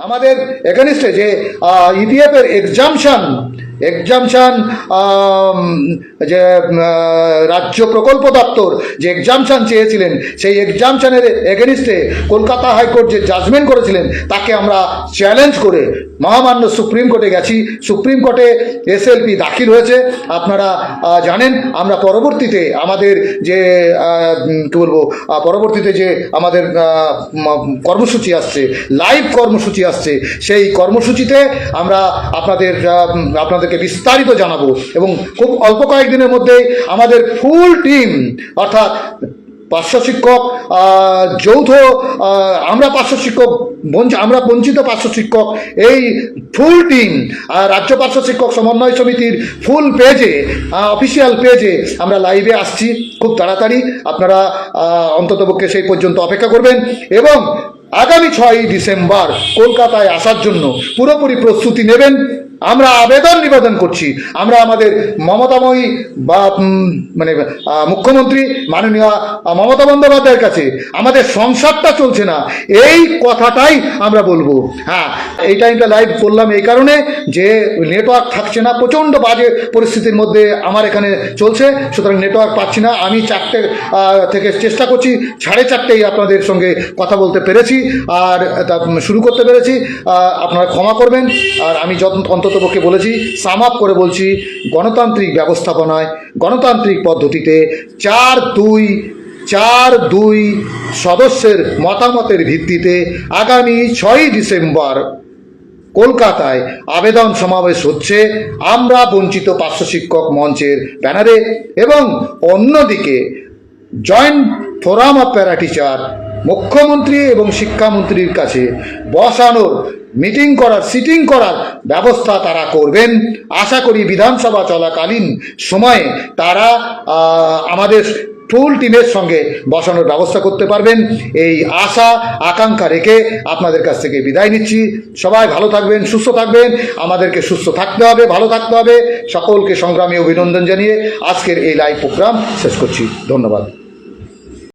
আমাদের এগেনিস্টে যে ইপিএফ এর এক্সামশন এক্সামশন যে রাজ্য প্রকল্প দপ্তর যে এক্সামশান চেয়েছিলেন সেই এক্সামশানের এগেনিস্টে কলকাতা হাইকোর্ট যে জাজমেন্ট করেছিলেন তাকে আমরা চ্যালেঞ্জ করে মহামান্য সুপ্রিম কোর্টে গেছি। সুপ্রিম কোর্টে এসএলপি দাখিল হয়েছে। আপনারা জানেন আমরা পরবর্তীতে আমাদের যে কী বলব পরবর্তীতে যে আমাদের কর্মসূচি আসছে লাইভ কর্মসূচি আসছে সেই কর্মসূচিতে আমরা আপনাদের উম, আপনাদেরকে বিস্তারিত জানাব এবং খুব অল্প কয়েকদিনের মধ্যেই আমাদের ফুল টিম অর্থাৎ পার্শ্ব শিক্ষক যৌথ আমরা পার্শ্ব শিক্ষক আমরা বঞ্চিত পার্শ্ব শিক্ষক, এই ফুল টিম রাজ্য পার্শ্ব শিক্ষক সমন্বয় সমিতির ফুল পেজে অফিসিয়াল পেজে আমরা লাইভে আসছি। খুব তাড়াতাড়ি আপনারা অন্ততপক্ষে সেই পর্যন্ত অপেক্ষা করবেন এবং আগামী ছয়ই ডিসেম্বর কলকাতায় আসার জন্য পুরোপুরি প্রস্তুতি নেবেন। আমরা আবেদন নিবেদন করছি। আমরা আমাদের মমতাময়ী বা মানে মুখ্যমন্ত্রী মাননীয় মমতা বন্দ্যোপাধ্যায়ের কাছে আমাদের সংসারটা চলছে না। এই কথাটাই আমরা বলব। হ্যাঁ এই টাইমটা লাইভ করলাম এই কারণে যে নেটওয়ার্ক থাকছে না, প্রচণ্ড বাজে পরিস্থিতির মধ্যে আমার এখানে চলছে। সুতরাং নেটওয়ার্ক পাচ্ছি না। আমি চারটে থেকে চেষ্টা করছি, সাড়ে চারটেই আপনাদের সঙ্গে কথা বলতে পেরেছি। আর শুরু করতে পেরেছি। আপনারা ক্ষমা করবেন। আর আমি যত অন্ততপক্ষে বলেছি সাম আপ করে বলছি, গণতান্ত্রিক ব্যবস্থাপনায়, গণতান্ত্রিক পদ্ধতিতে চার দুই চার দুই সদস্যের মতামতের ভিত্তিতে আগামী ছয়ই ডিসেম্বর কলকাতায় আবেদন সমাবেশ হচ্ছে। আমরা বঞ্চিত পার্শ্ব শিক্ষক মঞ্চের ব্যানারে এবং অন্যদিকে joint forum of para teacher মুখ্যমন্ত্রী এবং শিক্ষামন্ত্রীর কাছে বসানোর, মিটিং করার সিটিং করার ব্যবস্থা তারা করবেন। আশা করি বিধানসভা চলাকালীন সময়ে তারা আমাদের ফুল টিমের সঙ্গে বসানোর ব্যবস্থা করতে পারবেন। এই আশা, আকাঙ্ক্ষা রেখে আপনাদের কাছ থেকে বিদায় নিচ্ছি। সবাই ভালো থাকবেন, সুস্থ থাকবেন। আমাদেরকে সুস্থ থাকতে হবে, ভালো থাকতে হবে। সকলকে সংগ্রামী অভিনন্দন জানিয়ে আজকের এই লাইভ প্রোগ্রাম শেষ করছি। ধন্যবাদ।